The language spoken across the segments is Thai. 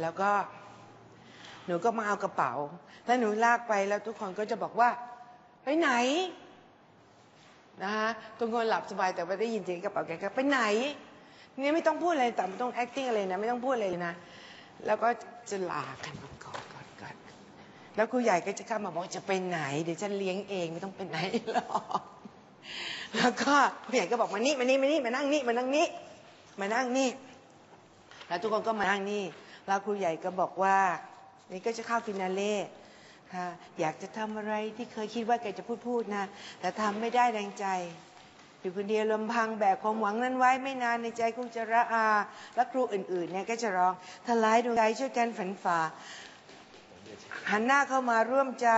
แล้วก็หนูก็มาเอากระเป๋า ถ้าหนูลากไปแล้วทุกคนก็จะบอกว่า ไปไหนนะคะทุกคนหลับสบายแต่ว่าได้ยินเสียงกระเป๋าแกก็ไปไหนเนี่ยไม่ต้องพูดอะไรแต่ไม่ต้อง acting อะไรนะ ไม่ต้องพูดอะไรเลยนะ แล้วก็จะลากันก่อดกอดกอดแล้วครูใหญ่ก็จะเข้ามาบอกจะไปไหน เดี๋ยวฉันเลี้ยงเองไม่ต้องไปไหนหรอกแล้วก็ครูใหญ่ก็บอกมานี่มานี่มานี่มานั่งนี่มานั่งนี่มานั่งนี่ แล้วทุกคนก็มานั่งนี่ แล้วครูใหญ่ก็บอกว่า นี่ก็จะเข้าฟินาเล่ค่ะอยากจะทำอะไรที่เคยคิดว่าแกจะพูดพูดนะ แต่ทำไม่ได้แรงใจ อยู่คนเดียวลำพังแบกความหวังนั้นไว้ไม่นานในใจคงจะระอา และครูอื่นๆเนี่ยก็จะร้องทลายดวงใจช่วยกันฝันฝ่าหันหน้าเข้ามาร่วมใจ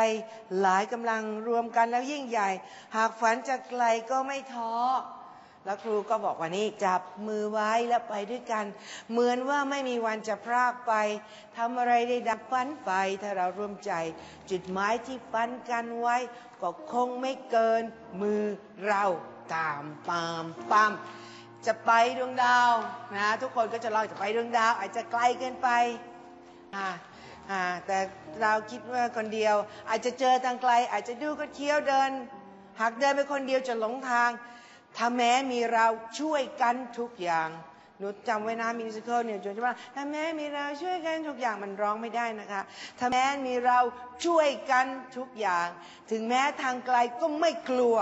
หลายกำลังรวมกันแล้วยิ่งใหญ่ หากฝันจะไกลก็ไม่ท้อ แล้วครูก็บอกว่านี่จับมือไว้แล้วไปด้วยกัน เหมือนว่าไม่มีวันจะพรากไปทำอะไรได้ดังฝันไปถ้าเราร่วมใจ จุดหมายที่ฝันกันไว้ ก็คงไม่เกินมือเราตามปามปามจะไปดวงดาวนะทุกคนก็จะลองจะไปดวงดาว อาจจะไกลเกินไปอ่าอ่าแต่เราคิดว่าคนเดียว อาจจะเจอทางไกล อาจจะดูก็เที่ยวเดิน หากเดินไปคนเดียวจะหลงทาง ถ้าแม้มีเราช่วยกันทุกอย่างหนูจำไว้นะมิวสิควลเนี่ยจนจะว่าถ้าแม้มีเราช่วยกันทุกอย่างมันร้องไม่ได้นะคะ ถ้าแม้มีเราช่วยกันทุกอย่าง ถึงแม้ทางไกลก็ไม่กลัว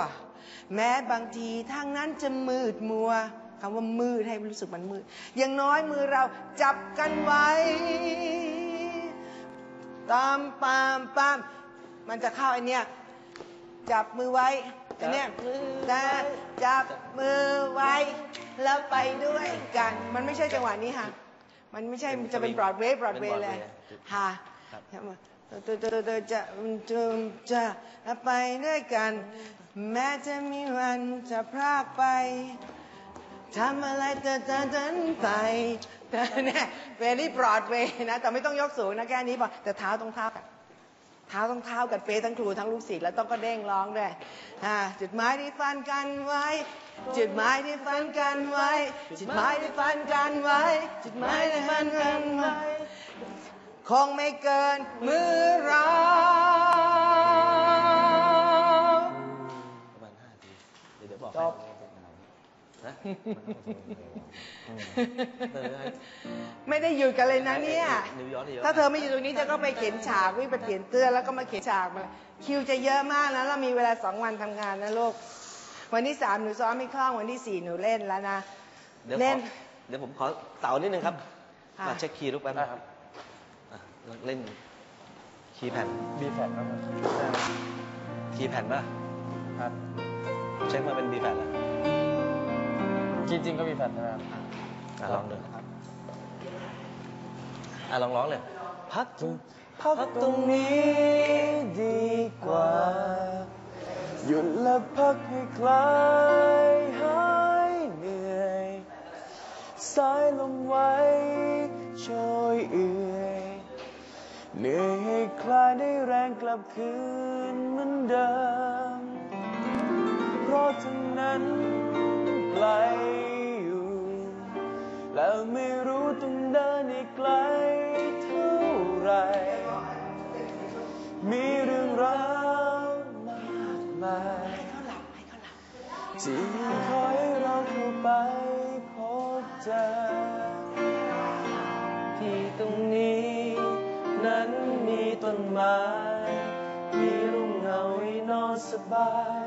แม้บางทีทางนั้นจะมืดมัวคำว่ามืดให้รู้สึกมันมืดอย่างน้อยมือเราจับกันไว้ ตามปามปามมันจะเข้าไอเนี้ยจับมือไว้ อันเนี้ยนะจับมือไว้ แล้วไปด้วยกัน มันไม่ใช่จังหวะนี้ค่ะ มันไม่ใช่มันจะเป็นบรอดเวย์บรอดเวย์เลยค่ะตัวตัวตัวจะจะจะจะไปด้วยกัน แม้จะมีวันจะพรากไปทำอะไรเดินเดินเดินไปแต่เนี่ยเวลี่บรอดเวย์นะ แต่ไม่ต้องยกสูงนะแค่นี้พอแต่เท้าตรงเท้ากัน เท้าต้องเท้ากันเป๊ะทั้งครูทั้งลูกศิษย์แล้วต้องก็เด้งร้องด้วยจุดหมายที่ฟันกันไว้ จุดหมายที่ฟันกันไว้ จุดหมายที่ฟันกันไว้ จุดหมายที่ฟันกันไว้ คงไม่เกินมือเราประมาณห้าทีเดี๋ยวบอกจบ นะเออให้ไม่ได้หยุดกันเลยนะเนี่ยนิวยอร์กนี่เยอะถ้าเธอไม่อยู่ตรงนี้เธอก็ไปเขียนฉากวิ่งไปเขียนเตื้อนแล้วก็มาเขียนฉากมาคิวจะเยอะมากนะเรามีเวลาสองวันทำงานนะลูกวันที่สามหนูซ้อมไม่คล่องวันที่สี่หนูเล่นแล้วนะเดี๋ยวขเล่อนเดี๋ยวผมขอเสานิดนึงครับค่ะมาเช็คคีย์ลูกแป๊บนะครับอะเล่นคีย์แผ่นบีแฟนครับผมคีย์แผ่นป่ะครับเช็คมาเป็นบีแผ่นแล้ว จริงๆก็บีแฟนนะครับอะลองดูนะครับอะลองร้องเลย พักตรงพักตรงนี้ดีกว่า หยุดและพักให้คลายหายเหนื่อยสายลมไว้โชยเอื่อยเหนื่อยให้คลายได้แรงกลับคืนเหมือนเดิม เพราะทั้งนั้นไก ลอยู่ แล้วไม่รู้ต้องเดินอีกไกลเท่าไร มีเรื่องราวมากมายที่คอยเราเข้าไปพบเจอที่ตรงนี้ นั้นมีต้นไม้ มีร่มเงาให้นอนสบาย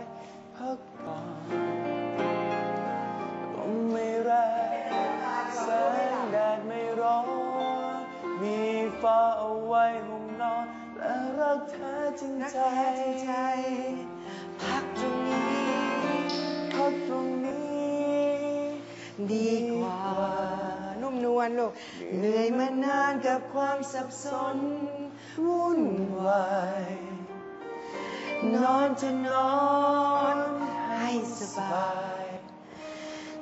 เหนื่อยมานานกับความสับสนวุ่นวายนอนจะนอนให้สบาย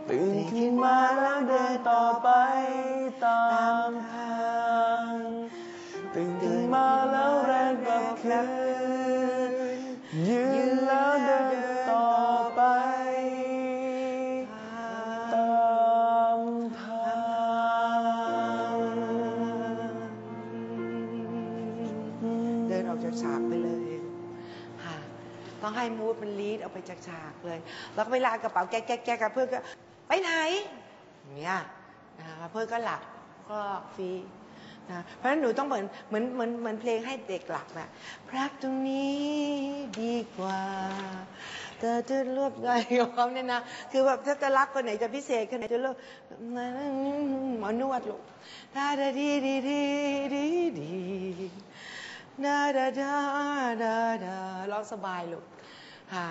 ตื่นขึ้นมาแล้วเดินต่อไปตามทางตื่นขึ้นมาแล้วแรงกลับคืน จากฉากไปเลยค่ะต้องให้มูดมันลีดออกไปจากฉากเลย แล้วก็เวลากระเป๋าแก๊กแก๊กแก๊กกับเพื่อนก็ไปไหนเงี้ยนะคะเพื่อนก็หลับก็ฟรีนะเพราะฉะนั้นหนูต้องเหมือนเหมือนเหมือนเหมือนเพลงให้เด็กหลับอะพรักตรงนี้ดีกว่าเธอจะรวบไงของเขาเนี่ยนะคือแบบถ้าจะรักคนไหนจะพิเศษคนไหนจะเลือกหมอนวดลูกดาดาดีดีดีดี ดาดาดาดาดาร้องสบายลูกค่ะ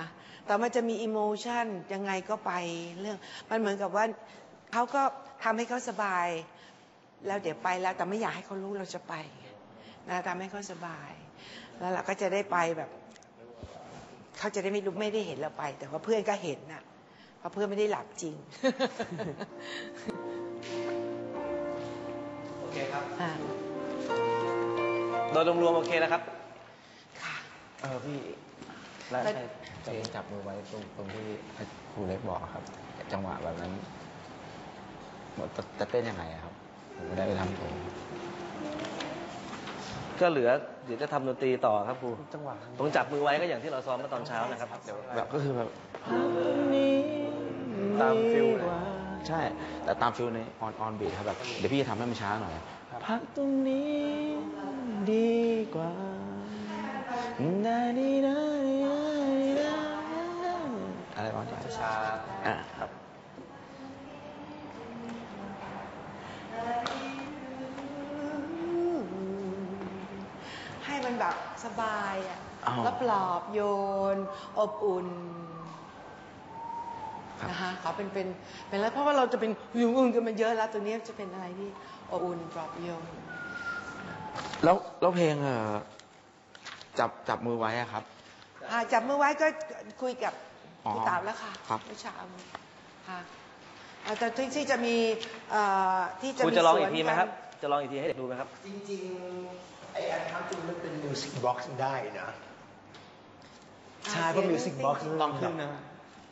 แต่มันจะมีอิโมชันยังไงก็ไปเรื่อง มันเหมือนกับว่าเขาก็ทำให้เขาสบาย แล้วเดี๋ยวไปแล้ว แต่ไม่อยากให้เขารู้เราจะไปนะทำให้เขาสบาย แล้วเราก็จะได้ไปแบบเขาจะได้ไม่รู้ไม่ได้เห็นเราไป แต่ว่าเพื่อนก็เห็นน่ะเพราะเพื่อนไม่ได้หลับจริง ดยรวมๆโอเคแล้วครับ ค่ะ เออพี่แล้วแล้วใช่จะเองจับมือไว้ตรงตรงที่ครูเล็กบอกอะครับ จังหวะแบบนั้นหมดจะจะเต้นยังไงอะครับ ผมไม่ได้ไปทำถูกก็เหลือเดี๋ยวจะทำดนตรีต่อครับครูจังหวะตรงจับมือไว้ก็อย่างที่เราซ้อมเมื่อตอนเช้านะครับเดี๋ยวแบบก็คือแบบตามฟิลเลยใช่ แต่ตามฟิลในออนออนบีทครับแบบเดี๋ยวพี่จะทำให้มันช้าหน่อยพักตรงนี้ ดีกว่านาดีนาดีนาดีนาอะไรประมาณนี้ช้าอะครับให้มันแบบสบายอะอ้าวแล้วปลอบโยน อบอุ่นครับนะคะขอเป็นเป็นเป็นแล้วเพราะว่าเราจะเป็นยุ่งๆกันมาเยอะแล้วตัวนี้จะเป็นอะไรที่อบอุ่นปลอบโยน แล้วแล้วเพลงเอ่อจับจับมือไว้อะครับ อ่าจับมือไว้ก็คุยกับอ๋อพี่ตามแล้วค่ะครับ เมื่อเช้าค่ะอ่าแต่ที่ที่จะมีเอ่อที่จะครูมีจะลองสอีวนกทีไหมครับ จะลองอีกทีให้เด็กดูไหมครับ จริงๆ ไอแอนทำจริงมันเป็นมิวสิกบ็อกซ์ได้นะ ใช่เพราะมิวสิกบ็อกซ์ลองขึ้นนะ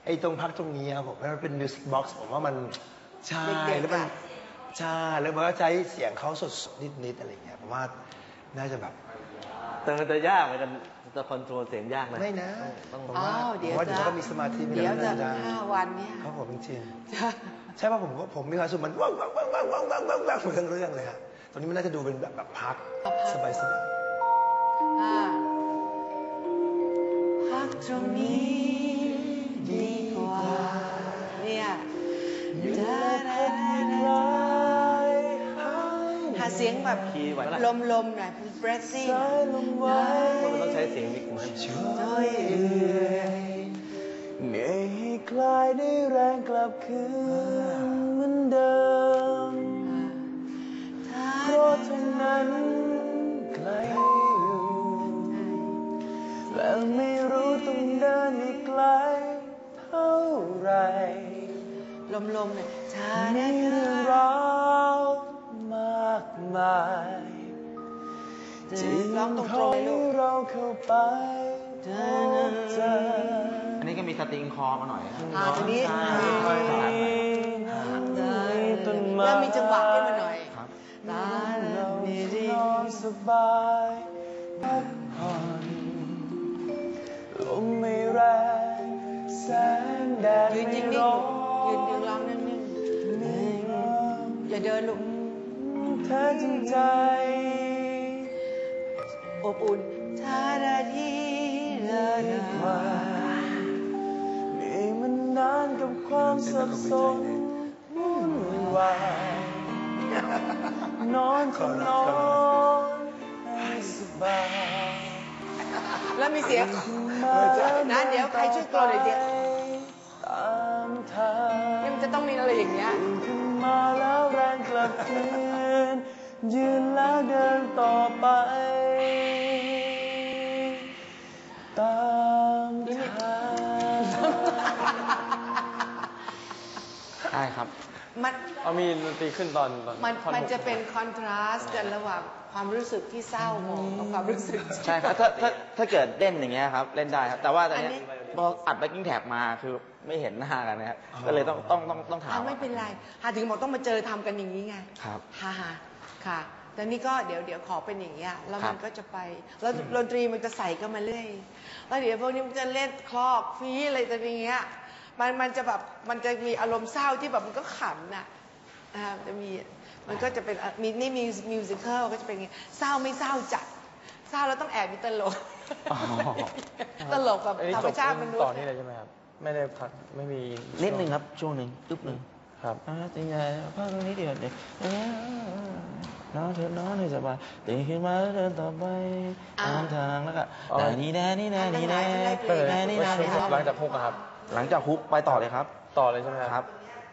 ไอตรงพักตรงนี้ครับผมมันเป็นมิวสิกบ็อกซ์ผมว่ามัน ใช่ เด็กๆแล้วมัน อะ ใช่ แล้วมันก็ใช้เสียงเขาสดๆนิดๆอะไรเงี้ยผมว่า น่าจะแบบแต่มันจะยากเหมือนกันจะคอนโทรลเสียงยากนะไม่นะต้องผมอ้าว่าวเดี๋ยวผมว่าเดี๋ยวจะเขาก็มีสมาธิไม่เดี๋ยวจะได้ห้าวันเนี่ยครับผมจริงๆใช่ป่ะผมว่าผมมีความสุขมันว่างว่างว่างว่างว่างว่างว่างว่างเหมือนทั้งเรื่องเลยฮะตอนนี้มันน่าจะดูเป็นแบบแบบพักสบายสบายอ่าพักตรงนี้ดีกว่าเนี่ย สียงแบบคีย์ไหวเมื่อไหร่ลมๆหน่อยเป็น breathing มันต้องใช้เสียงมิกซ์ไหมโอ้ยเหนื่อยให้คลายได้แรงกลับคืนเหมือนเดิมเพราะทั้งนั้นไกลอยู่และไม่รู้ต้องเดินอีกไกลเท่าไหรลมๆเนี่ยชามีด ที่ร้องตรคองๆเลยลูให้กเราเข้าไปพบเจออันนี้ก็มีสตริงคอมาหน่อยนะอ่าทีนี้ใช่อ่าค่อยๆต้นไม้เริ่มมีจังหวะขึ้นมาหน่อยครับตาเราดีจะดีนอนสบายพักผ่อนลมไม่แรงแสงแดดยืนไม่นิ่งๆร้ลูอกยืนนยืนร้องนิ่งไม่ร้อนๆอย่าเดินลูกแท้จริงใจ อบอุ่นชาดาดีดาดาว่านี่มันนานกับความสับสนวุ่นวายนอนก็นอนให้สบายแล้วมีเสียงนะเดี๋ยวใครช่วยกรอหน่อยเดี๋ยวตามทางนี่มันจะต้องมีอะไรอย่างเงี้ยตื่นขึ้นมาแล้วแรงกลับคืน ยืนแล้วเดินต่อไป ตามทางได้ครับ มันเอามีดนตรีขึ้นตอนตอนมันท่อมันฮุกจะเป็นคอนทราสต์กันระหว่างความรู้สึกที่เศร้าหมองกับความรู้สึก ใช่ครับถ้าถ้าถ้าเกิดเล่นอย่างเงี้ยครับ เล่นได้ครับ แต่ว่าตอนอันเนี้นี้ย พออัดแบ็กกิ้งแท็บมาคือไม่เห็นหน้ากันนะครับก็เลยต้องต้องต้องต้องถามอะไม่เป็นไรหาถึงบอกต้องมาเจอทำกันอย่างนี้ไงครับฮ่าฮ่าค่ะแต่นี่ก็เดี๋ยวเดี๋ยวขอเป็นอย่างเงี้ยแล้วครัมับนก็จะไปแล้วดนตรีมันจะใส่ก็มาเรื่อยแล้วเดี๋ยวพวกนี้มันจะเล่นคลอกฟีอะไรแต่อย่างเงี้ยมันมันจะแบบมันจะมีอารมณ์เศร้าที่แบบมันก็ขำน่ะนะครับจะมีมันก็จะเป็นอะมีนี่มีมิวสิควลก็จะเป็นอย่างเงี้ยเศร้าไม่เศร้าจัดเศร้าแล้วต้องแอบมีตลกอ๋อ ตลกแบบอันนี้ธรจรมบชาติมนุษต่อย์นี่เลยใช่ไหมครับ ไม่ได้พักไม่มีนิดนึงครับ ช่วงหนึ่งตึ๊บหนึ่งครับ อ่าจริงไงพักตรงนี้เดียวเดี๋ยวเอ้ยนอนเถอะนอนให้สบายตื่นขึ้นมาแล้วเดินต่อไปตามทางแล้วก็อ๋อดานี่ดานี่ดานี่ดาก็เลยดานี่ดานี่หลังจากพุกอะครับ หลังจากฮุกไปต่อเลยครับ ต่อเลยใช่ไหมครับ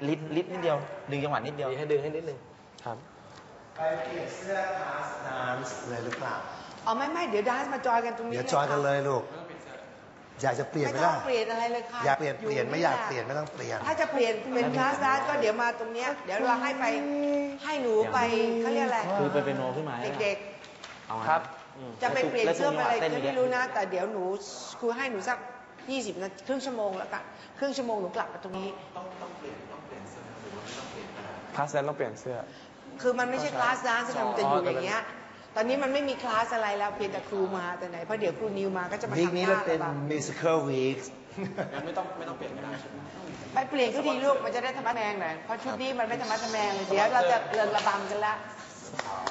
ลิดลิดนิดเดียว ดึงจังหวะนิดเดียว ให้ดึงให้นิดนึงครับ ไปเปลี่ยนเสื้อคลาสดานซ์เลยหรือเปล่า อ๋อไม่ไม่เดี๋ยวดานซ์มาจอยกันตรงนี้เดี๋ยวจอยกันเลยลูก อยากจะเปลี่ยนไม่ไหมต้อล่ะงเปลี่ยนอะไรเลยค่ะอยากเปลี่ยนเปลี่ยนไม่อยากะเปลี่ยนไม่ต้องเปลี่ยน ถ้าจะเปลี่ยนเป็นคลาสดานซ์ก็เดี๋ยวมาตรงเนี้ยเดี๋ยวเราให้ไปให้หนูไปเขาเรียกอะไรคือไปเป็นโนขึ้นมาใช่ไหมเด็กเอาไงครับ อืมๆ จะไปเปลี่ยนเสื้ออะไรแล้วก็จังหวะเต้นไม่รู้นะ แต่เดี๋ยวหนูครูให้หนูสัก 20นาทีครึ่งชั่วโมงแล้วกันครึ่งชั่วโมงหนูกลับมาตรงนี้คลาสแดนต้องเปลี่ยนเสื้อ คือมันไม่ใช่คลาสดานซ์ที่มันจะอยู่อย่างเงี้ย ตอนนี้มันไม่มีคลาสอะไรแล้วเพียงแต่ครูมาแต่ไหนเพราะเดี๋ยวครูนิวมาก็จะมาวีคทำนี้หเราน้าเป็นเรามิวสิควลวีคไปเปลี่ยนก็ดีลูกมันจะได้ธรรมะแมงหน่อยเพราะชุดนี้มันไม่ธรรมะแมงเลยเดี๋ยวเราจะเรินระบำกันละ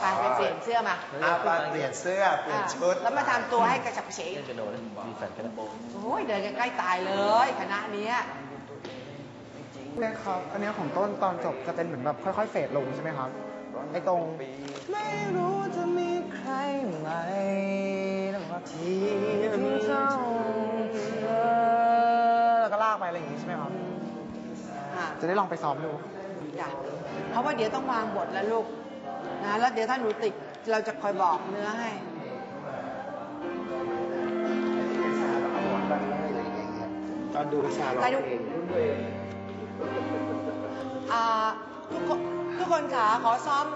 ไปไปเปลี่ยนเสื้อมาอาปาเปลี่ยนเสื้อ เปลี่ยนชุด แล้วมาทำตัวให้กระฉับกระเฉงเล่นเป็นโนได้มีแฟนก็ได้โอ้ยเดินกันใกล้ตายเลยคณะเนี้ย เนี่ยครับ อันเนี้ยของต้นตอนจบจะเป็นเหมือนแบบค่อยๆ เฟดลงใช่ไหมครับ ไอ้ตรง ไม่รู้จะมีใคร ไหมนะครับที่เจ้าเออแล้วก็ลากไปอะไรอย่างงี้ใช่ไหมครับอะจะได้ลองไปซ้อมดู จ้ะเพราะว่าเดี๋ยวต้องวางบทแล้วลูกนะแล้วเดี๋ยวถ้าหนูติดเราจะคอยบอกเนื้อให้ ตอนดูวิชาร้องไปดู เพลงอ่าทุกคนทุกคนขาขอซ้อม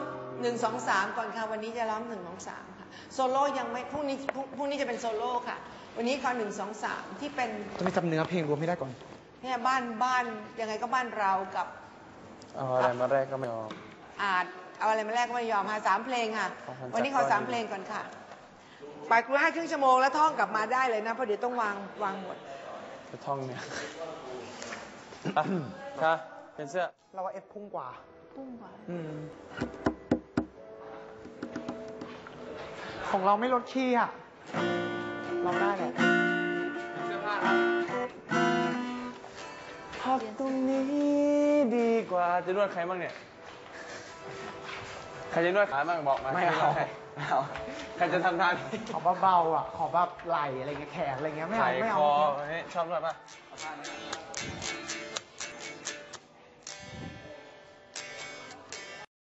หนึ่งสองสามก่อนค่ะ วันนี้จะร้องหนึ่งสองสามค่ะ โซโล่ยังไม่พรุ่งนี้พรุ่งพรุ่งนี้จะเป็นโซโล่ค่ะ วันนี้ขอหนึ่งสองสามที่เป็นจะไม่จำเนื้อเพลงรวมให้ได้ก่อนเนี่ยบ้านบ้านยังไงก็บ้านเรากับ เอาอะไรมาแรกก็ไม่ออก อาจเอาอะไรมาแรกก็ไม่ยอมค่ะสามเพลงค่ะ ขอบคุณวันนี้ขอสามเพลงก่อนค่ะไปครูให้ครึ่งชั่วโมงแล้วท่องกลับมาได้เลยนะเพราะเดี๋ยวต้องวางวางบทจะท่องเนี่ยอะค่ะเป็นเสื้อ เราว่าเอฟพุ่งกว่า ปุ้งกว่า อืม ของเราไม่ลดคีย์อะเราได้แหละพักตรงนี้ดีกว่าจะนวดใครบ้างเนี่ย ใครจะนวดขาบ้างบอกมาไม่เอาใครใครจะทำท่านี้ขอเบาๆอะ ขอแบบไหลอะไรเงี้ยแขนอะไรเงี้ยไม่เอาใส่ไม่คเอาออันนี้ชอบนวดป่ะ